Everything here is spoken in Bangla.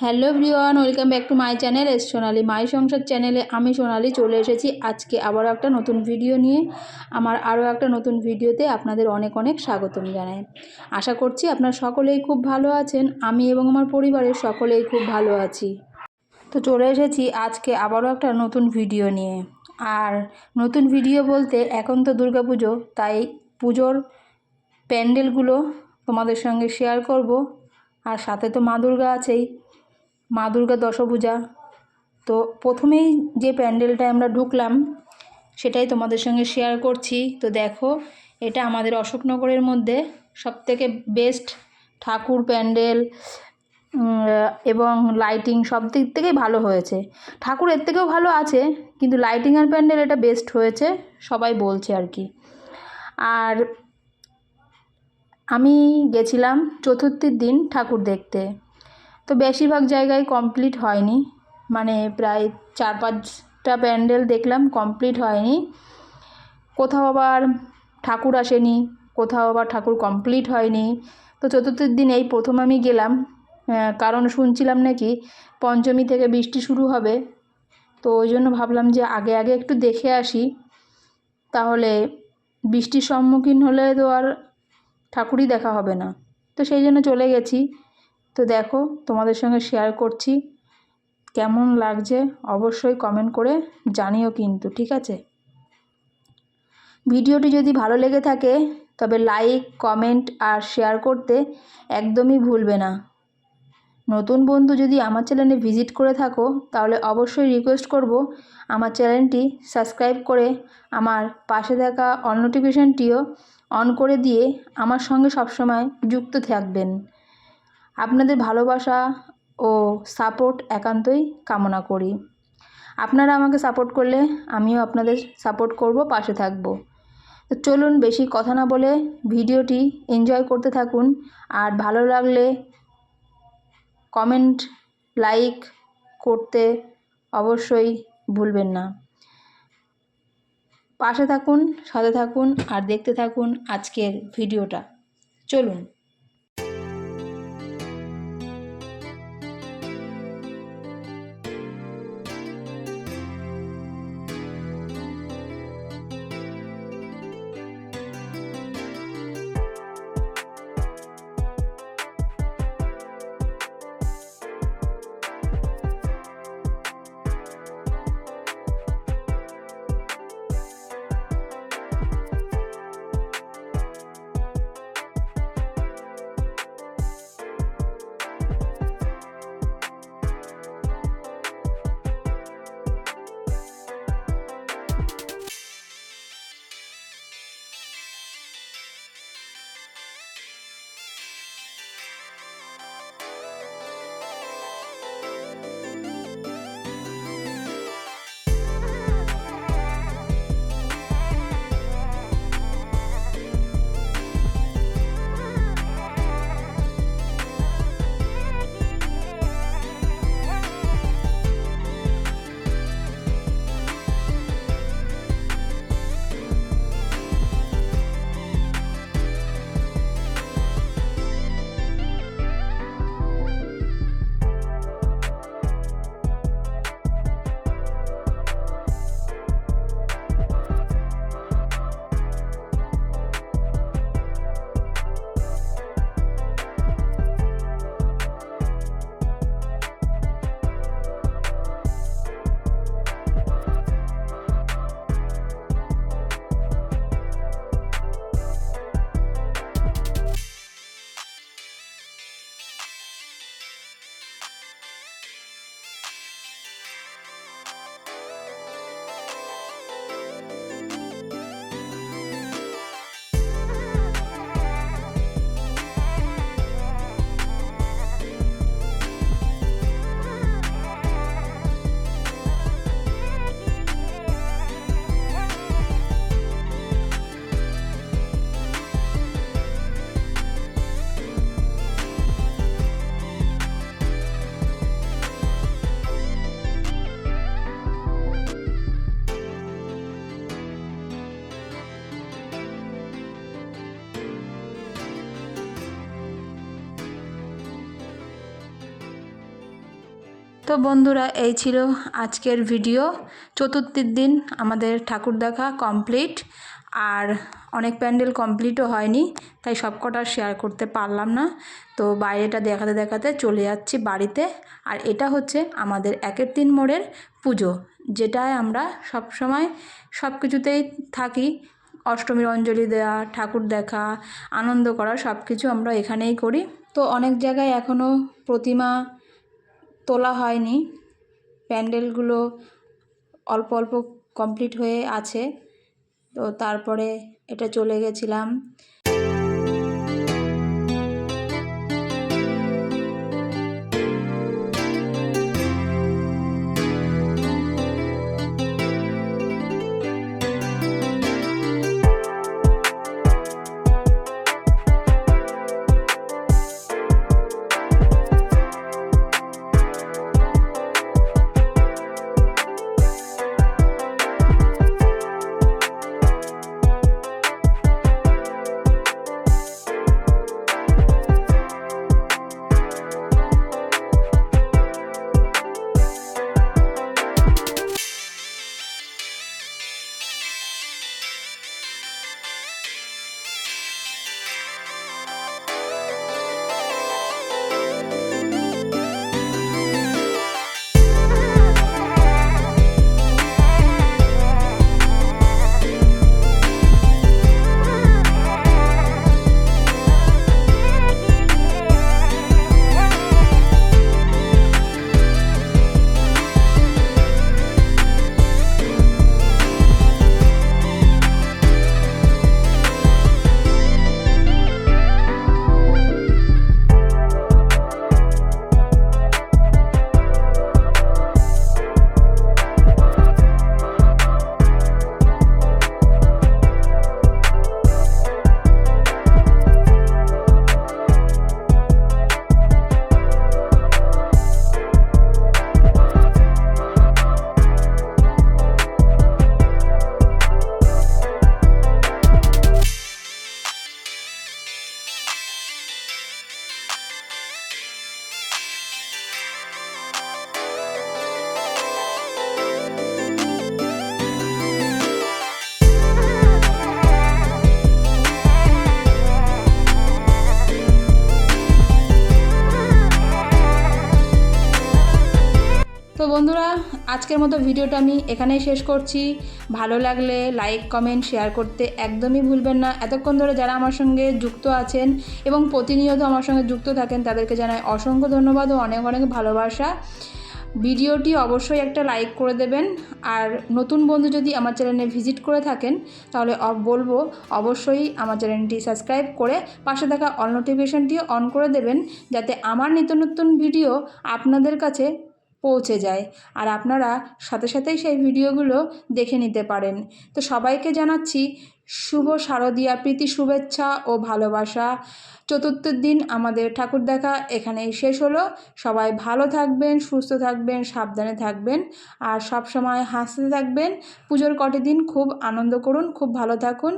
Hello everyone, welcome back to my channel, S Sonali my Sansar চ্যানেলে আমি সোনালি চলে এসেছি আজকে আবারও একটা নতুন ভিডিও নিয়ে। আমার আরও একটা নতুন ভিডিওতে আপনাদের অনেক অনেক স্বাগতম জানাই। আশা করছি আপনারা সকলেই খুব ভালো আছেন, আমি এবং আমার পরিবারের সকলেই খুব ভালো আছি। তো চলে এসেছি আজকে আবারও একটা নতুন ভিডিও নিয়ে। আর নতুন ভিডিও বলতে এখন তো দুর্গা পুজো, তাই পুজোর প্যান্ডেলগুলো তোমাদের সঙ্গে শেয়ার করব। আর সাথে তো মা দুর্গা আছেই। মা দুর্গা দশভূজা। তো প্রথমেই যে প্যান্ডেলটায় আমরা ঢুকলাম, সেটাই তোমাদের সঙ্গে শেয়ার করছি। তো দেখো, এটা আমাদের অশোকনগরের মধ্যে সবথেকে বেস্ট ঠাকুর প্যান্ডেল এবং লাইটিং সব দিক থেকেই ভালো হয়েছে। ঠাকুর এর থেকেও ভালো আছে, কিন্তু লাইটিং আর প্যান্ডেল এটা বেস্ট হয়েছে, সবাই বলছে আর কি। আর আমি গেছিলাম চতুর্থীর দিন ঠাকুর দেখতে। তো বেশিরভাগ জায়গায় কমপ্লিট হয়নি। মানে প্রায় চার পাঁচটা প্যান্ডেল দেখলাম কমপ্লিট হয়নি। কোথাও আবার ঠাকুর আসেনি, কোথাও আবার ঠাকুর কমপ্লিট হয়নি। তো চতুর্থীর দিন এই প্রথম আমি গেলাম কারণ শুনছিলাম নাকি পঞ্চমী থেকে বৃষ্টি শুরু হবে। তো ওই জন্য ভাবলাম যে আগে আগে একটু দেখে আসি। তাহলে বৃষ্টির সম্মুখীন হলে তো আর ঠাকুরই দেখা হবে না। তো সেই জন্য চলে গেছি। তো দেখো, তোমাদের সঙ্গে শেয়ার করছি। কেমন লাগছে অবশ্যই কমেন্ট করে জানিও কিন্তু, ঠিক আছে? ভিডিওটি যদি ভালো লেগে থাকে, তবে লাইক কমেন্ট আর শেয়ার করতে একদমই ভুলবে না। নতুন বন্ধু যদি আমার চ্যানেলে ভিজিট করে থাকো, তাহলে অবশ্যই রিকোয়েস্ট করব আমার চ্যানেলটি সাবস্ক্রাইব করে আমার পাশে থাকা অল নোটিফিকেশানটিও অন করে দিয়ে আমার সঙ্গে সবসময় যুক্ত থাকবেন। আপনাদের ভালোবাসা ও সাপোর্ট একান্তই কামনা করি। আপনারা আমাকে সাপোর্ট করলে আমিও আপনাদের সাপোর্ট করব, পাশে থাকব। তো চলুন বেশি কথা না বলে ভিডিওটি এনজয় করতে থাকুন। আর ভালো লাগলে কমেন্ট, লাইক করতে অবশ্যই ভুলবেন না। পাশে থাকুন, সাথে থাকুন, আর দেখতে থাকুন আজকের ভিডিওটা। চলুন। তো বন্ধুরা, এই ছিল আজকের ভিডিও। চতুর্থীর দিন আমাদের ঠাকুর দেখা কমপ্লিট আর অনেক প্যান্ডেল কমপ্লিটও হয়নি, তাই সবকটা শেয়ার করতে পারলাম না। তো বাইরেটা দেখাতে দেখাতে চলে যাচ্ছি বাড়িতে, আর এটা হচ্ছে আমাদের একের তিন মোড়ের পুজো, যেটায় আমরা সব সময় সব কিছুতেই থাকি। অষ্টমীর অঞ্জলি দেওয়া ঠাকুর দেখা, আনন্দ করা সব কিছু আমরা এখানেই করি। তো অনেক জায়গায় এখনও প্রতিমা তোলা হয়নি। প্যান্ডেলগুলো অল্প অল্প কমপ্লিট হয়ে আছে। তো তারপরে এটা চলে গেছিলাম। আজকের মতো ভিডিওটা আমি এখানেই শেষ করছি। ভালো লাগলে লাইক কমেন্ট শেয়ার করতে একদমই ভুলবেন না। এতক্ষণ ধরে যারা আমার সঙ্গে যুক্ত আছেন এবং প্রতিনিয়ত আমার সঙ্গে যুক্ত থাকেন, তাদেরকে জানাই অসংখ্য ধন্যবাদ ও অনেক অনেক ভালোবাসা। ভিডিওটি অবশ্যই একটা লাইক করে দেবেন। আর নতুন বন্ধু যদি আমার চ্যানেলে ভিজিট করে থাকেন, তাহলে বলব অবশ্যই আমার চ্যানেলটি সাবস্ক্রাইব করে পাশে থাকা অল নোটিফিকেশানটিও অন করে দেবেন, যাতে আমার নিত্য নতুন ভিডিও আপনাদের কাছে পৌঁছে যায়। আর আপনারা সাথে সাথেই সেই ভিডিওগুলো দেখে নিতে পারেন। তো সবাইকে জানাচ্ছি শুভ শারদীয়া, প্রীতি শুভেচ্ছা ও ভালোবাসা। চতুর্থ দিন আমাদের ঠাকুর দেখা এখানেই শেষ হলো। সবাই ভালো থাকবেন, সুস্থ থাকবেন, সাবধানে থাকবেন আর সব সময় হাসতে থাকবেন। পুজোর কটি দিন খুব আনন্দ করুন, খুব ভালো থাকুন।